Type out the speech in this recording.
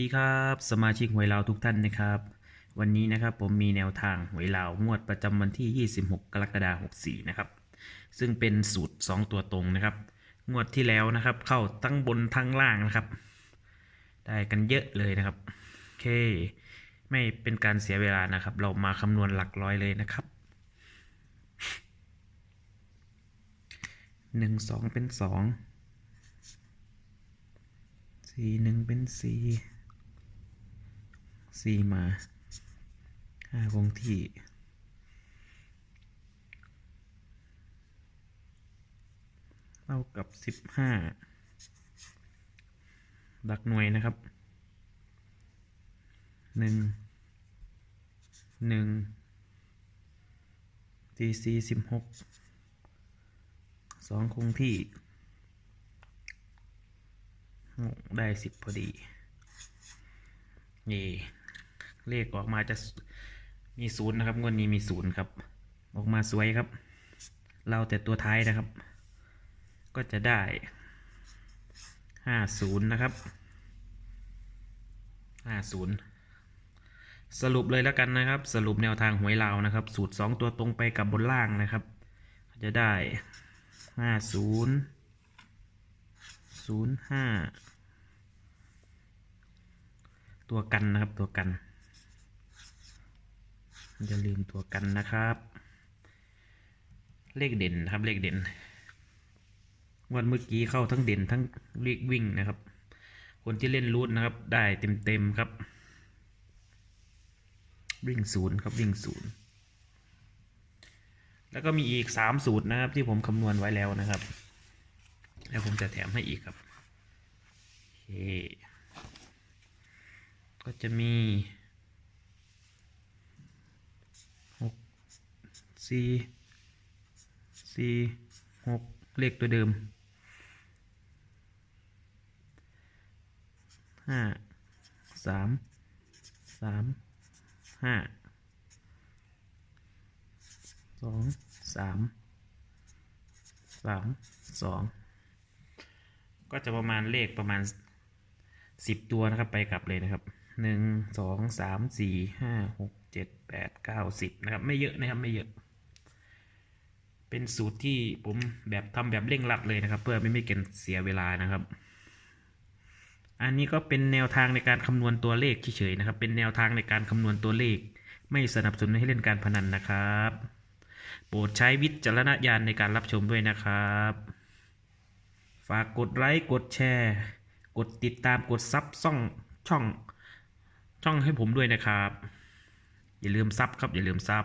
สวัสดีครับสมาชิกหวยลาวทุกท่านนะครับ วันนี้นะครับผมมีแนวทางหวยลาวงวดประจำวันที่ 26 กรกฎาคม64 นะครับ ซึ่งเป็นสูตร 2 ตัวตรงนะครับ งวดที่แล้วนะครับ เข้าทั้งบนทั้งล่างนะครับ ได้กันเยอะเลยนะครับโอเค ไม่เป็นการเสียเวลานะครับ เรามาคำนวณหลักร้อยเลยนะครับหนึ่งสองเป็นสองสี่หนึ่งเป็นสี่ สี่มาห้าคงที่เท่ากับสิบห้าหลักหน่วยนะครับหนึ่งหนึ่งตีสี่สิบหกสองคงที่หกได้สิบพอดีนี่ เลขออกมาจะมีศูนย์นะครับงวดนี้มีศูนย์ครับ ออกมาสวยครับ เราแต่ตัวท้ายนะครับ ก็จะได้ห้าศูนย์นะครับห้าศูนย์สรุปเลยแล้วกันนะครับ สรุปแนวทางหวยลาวนะครับ สูตรสองตัวตรงไปกับบนล่างนะครับ จะได้ห้าศูนย์ศูนย์ห้าตัวกันนะครับตัวกัน อย่าลืมตัวกันนะครับ เลขเด่นครับเลขเด่น วันเมื่อกี้เข้าทั้งเด่นทั้งเลขวิ่งนะครับ คนที่เล่นรูทนะครับ ได้เต็มเต็มๆครับวิ่งศูนย์ครับวิ่งศูนย์แล้วก็มีอีกสามสูตรนะครับที่ผมคำนวณไว้แล้วนะครับ แล้วผมจะแถมให้อีกครับโอเคก็จะมีหก สี่สี่หกเลขตัวเดิมห้าสามสามห้าสองสามสามสองก็จะประมาณเลขประมาณสิบตัวนะครับไปกลับเลยนะครับหนึ่งสองสามสี่ห้าหกเจ็ดแปดเก้าสิบนะครับ ไม่เยอะนะครับ ไม่เยอะ เป็นสูตรที่ผมแบบทำแบบเร่งรัดเลยนะครับ เพื่อไม่ให้เกินเสียเวลานะครับ อันนี้ก็เป็นแนวทางในการคำนวณตัวเลขเฉยๆนะครับ เป็นแนวทางในการคำนวณตัวเลข ไม่สนับสนุนให้เล่นการพนันนะครับ โปรดใช้วิจารณญาณในการรับชมด้วยนะครับ ฝากกดไลค์กดแชร์ กดติดตามกดซับช่องช่อง ช่องให้ผมด้วยนะครับ อย่าลืมซับครับอย่าลืมซับ